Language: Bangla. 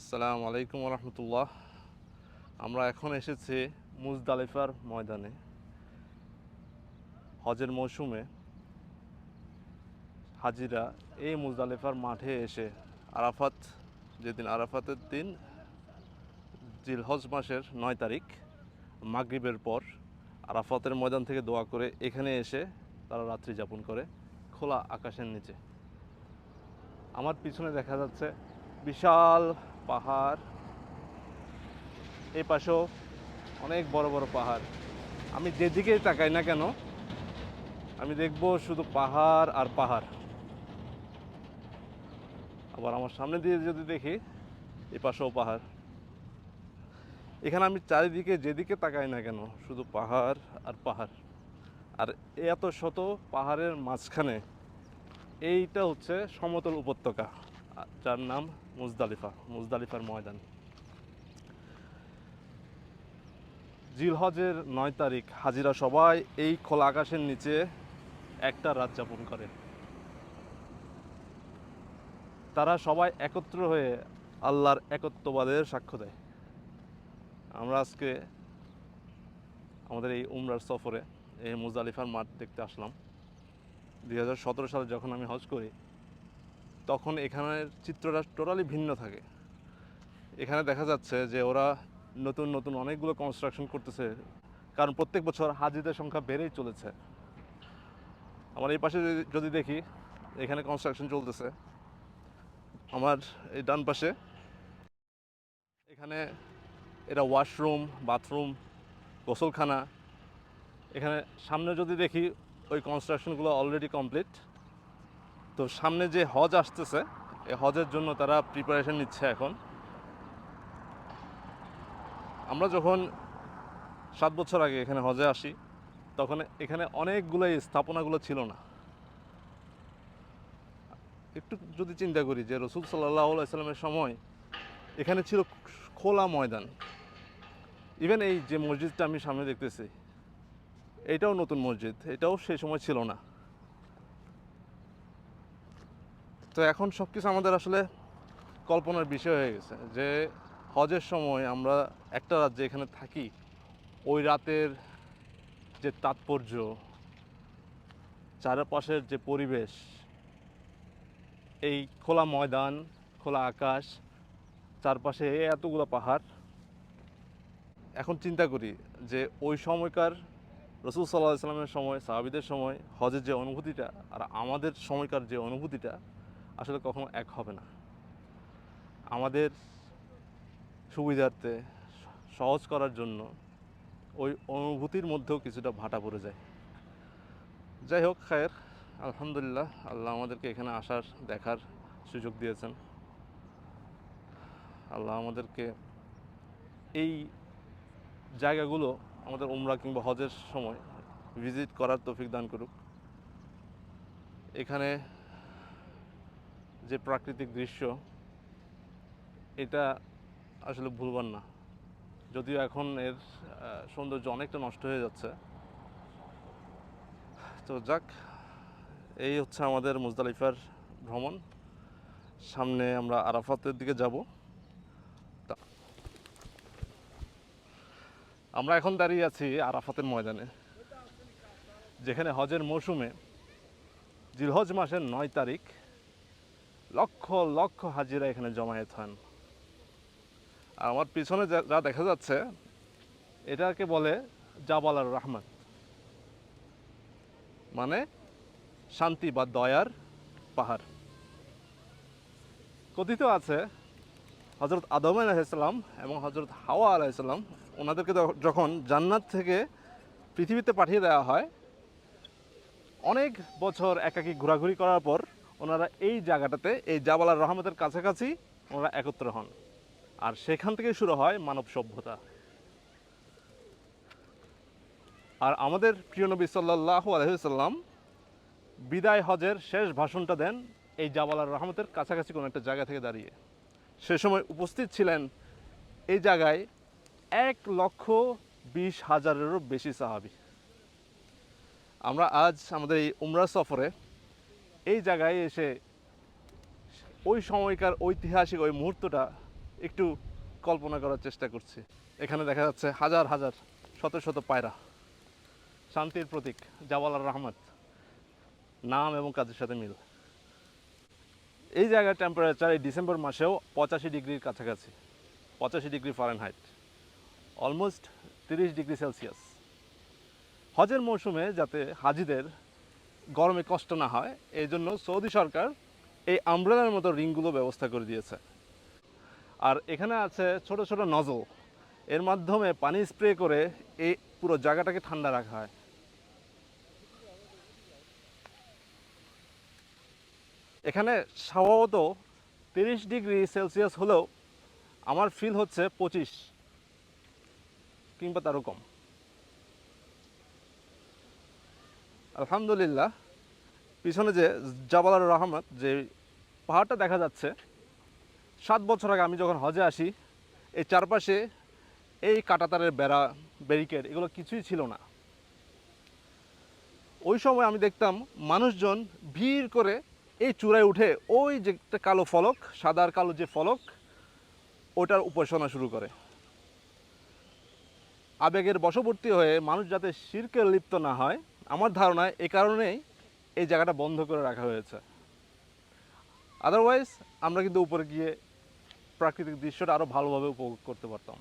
আসসালামু আলাইকুম রহমতুল্লাহ আমরা এখন এসেছি মুজদালিফার ময়দানে, হজের মৌসুমে। হাজিরা এই মুজদালিফার মাঠে এসে আরাফাত, যেদিন আরাফাতের দিন, জিলহজ মাসের নয় তারিখ, মাগরিবের পর আরাফাতের ময়দান থেকে দোয়া করে এখানে এসে তারা রাত্রি যাপন করে খোলা আকাশের নিচে। আমার পিছনে দেখা যাচ্ছে বিশাল পাহাড়। এই পাশেও অনেক বড় বড় পাহাড়। আমি যেদিকেই তাকাই না কেন, আমি দেখব শুধু পাহাড় আর পাহাড়। আবার আমার সামনে দিয়ে যদি দেখি এই পাশেও পাহাড়। এখানে আমি চারিদিকে যেদিকে তাকাই না কেন, শুধু পাহাড় আর পাহাড়। আর এত শত পাহাড়ের মাঝখানে এইটা হচ্ছে সমতল উপত্যকা, যার নাম মুজদালিফা, মুজদালিফার ময়দান। জিলহজের নয় তারিখ, হাজিরা সবাই এই খোলা আকাশের নিচে একটা রাত যাপন করে। তারা সবাই একত্র হয়ে আল্লাহর একত্ববাদের সাক্ষ্য দেয়। আমরা আজকে আমাদের এই উমরার সফরে এই মুজদালিফার মাঠ দেখতে আসলাম। দুই হাজার সতেরো সালে যখন আমি হজ করি তখন এখানের চিত্রটা টোটালি ভিন্ন থাকে। এখানে দেখা যাচ্ছে যে ওরা নতুন নতুন অনেকগুলো কনস্ট্রাকশন করতেছে, কারণ প্রত্যেক বছর হাজিদের সংখ্যা বেড়েই চলেছে। আমার এই পাশে যদি- দেখি, এখানে কনস্ট্রাকশন চলতেছে। আমার এই ডান পাশে, এখানে এটা ওয়াশরুম বাথরুম গোসলখানা। এখানে সামনে যদি দেখি, ওই কনস্ট্রাকশনগুলো অলরেডি কমপ্লিট তো সামনে যে হজ আসতেছে এই হজের জন্য তারা প্রিপারেশন নিচ্ছে এখন। আমরা যখন সাত বছর আগে এখানে হজে আসি, তখন এখানে অনেকগুলো স্থাপনাগুলো ছিল না। একটু যদি চিন্তা করি যে রসুল সাল্লাহ সাল্লামের সময় এখানে ছিল খোলা ময়দান। ইভেন এই যে মসজিদটা আমি সামনে দেখতেছি, এটাও নতুন মসজিদ, এটাও সেই সময় ছিল না। তো এখন সব কিছু আমাদের আসলে কল্পনার বিষয় হয়ে গেছে যে হজের সময় আমরা একটা রাত যে এখানে থাকি, ওই রাতের যে তাৎপর্য, চারপাশের যে পরিবেশ, এই খোলা ময়দান, খোলা আকাশ, চারপাশে এতগুলো পাহাড়। এখন চিন্তা করি যে ওই সময়কার রসুল সাল্লাহ ইসলামের সময়, সাহাবিদের সময় হজের যে অনুভূতিটা আর আমাদের সময়কার যে অনুভূতিটা আসলে কখনো এক হবে না। আমাদের সুবিধার্থে সহজ করার জন্য ওই অনুভূতির মধ্যেও কিছুটা ভাটা পড়ে যায়। যাই হোক, খায়ের, আলহামদুলিল্লাহ, আল্লাহ আমাদেরকে এখানে আসার, দেখার সুযোগ দিয়েছেন। আল্লাহ আমাদেরকে এই জায়গাগুলো আমাদের উমরা কিংবা হজের সময় ভিজিট করার তৌফিক দান করুক। এখানে যে প্রাকৃতিক দৃশ্য, এটা আসলে ভুলবার না। যদিও এখন এর সৌন্দর্য অনেকটা নষ্ট হয়ে যাচ্ছে। তো যাক, এই হচ্ছে আমাদের মুজদালিফার ভ্রমণ। সামনে আমরা আরাফাতের দিকে যাব। আমরা এখন দাঁড়িয়ে আছি আরাফাতের ময়দানে, যেখানে হজের মৌসুমে জিলহজ মাসের নয় তারিখ লক্ষ লক্ষ হাজিরা এখানে জমায়েত হন। আর আমার পিছনে যা দেখা যাচ্ছে, এটাকে বলে জাবাল আর রহমান মানে শান্তি বা দয়ার পাহাড়। কথিত আছে হজরত আদম আলাইসাল্লাম এবং হজরত হাওয়া আলাইসাল্লাম ওনাদেরকে যখন জান্নাত থেকে পৃথিবীতে পাঠিয়ে দেওয়া হয়, অনেক বছর একাকী ঘোরাঘুরি করার পর ওনারা এই জায়গাটাতে, এই জাবালার রহমতের কাছাকাছি ওনারা একত্র হন। আর সেখান থেকে শুরু হয় মানব সভ্যতা। আর আমাদের প্রিয় নবী সাল্লাহ আলহিসাল্লাম বিদায় হজের শেষ ভাষণটা দেন এই জাবালার রহমতের কাছাকাছি কোনো একটা জায়গা থেকে দাঁড়িয়ে। সে সময় উপস্থিত ছিলেন এই জায়গায় এক লক্ষ বিশ হাজারেরও বেশি সাহাবি। আমরা আজ আমাদের এই উমরা সফরে এই জায়গায় এসে ওই সময়কার ঐতিহাসিক ওই মুহূর্তটা একটু কল্পনা করার চেষ্টা করছি। এখানে দেখা যাচ্ছে হাজার হাজার, শত শত পায়রা। শান্তির প্রতীক জাওয়ালার রহমত। নাম এবং কাজের সাথে মিল। এই জায়গার টেম্পারেচার এই ডিসেম্বর মাসেও পঁচাশি ডিগ্রির কাছাকাছি। পঁচাশি ডিগ্রি ফারেনহাইট অলমোস্ট তিরিশ ডিগ্রি সেলসিয়াস হজের মৌসুমে যাতে হাজিদের গরমে কষ্ট না হয় এই জন্য সৌদি সরকার এই আমব্রেলার মতো রিংগুলো ব্যবস্থা করে দিয়েছে। আর এখানে আছে ছোট ছোট নজল। এর মাধ্যমে পানি স্প্রে করে এই পুরো জায়গাটাকে ঠান্ডা রাখা হয়। এখানে স্বভাবত তিরিশ ডিগ্রি সেলসিয়াস হলেও আমার ফিল হচ্ছে পঁচিশ কিংবা তারও কম। আলহামদুলিল্লাহ, পিছনে যে জাবালার রহমত, যে পাহাড়টা দেখা যাচ্ছে, সাত বছর আগে আমি যখন হজে আসি, এই চারপাশে এই কাটাতারের বেড়া, ব্যারিকেড, এগুলো কিছুই ছিল না। ওই সময় আমি দেখতাম মানুষজন ভিড় করে এই চূড়ায় উঠে ওই যে একটা কালো ফলক, সাদা আর কালো যে ফলক, ওটার উপাসনা শুরু করে। আবেগের বশবর্তী হয়ে মানুষ যাতে শিরকে লিপ্ত না হয় আমার ধারণা এ কারণেই এই জায়গাটা বন্ধ করে রাখা হয়েছে। আদারওয়াইজ আমরা কিন্তু উপরে গিয়ে প্রাকৃতিক দৃশ্যটা আরও ভালোভাবে উপভোগ করতে পারতাম।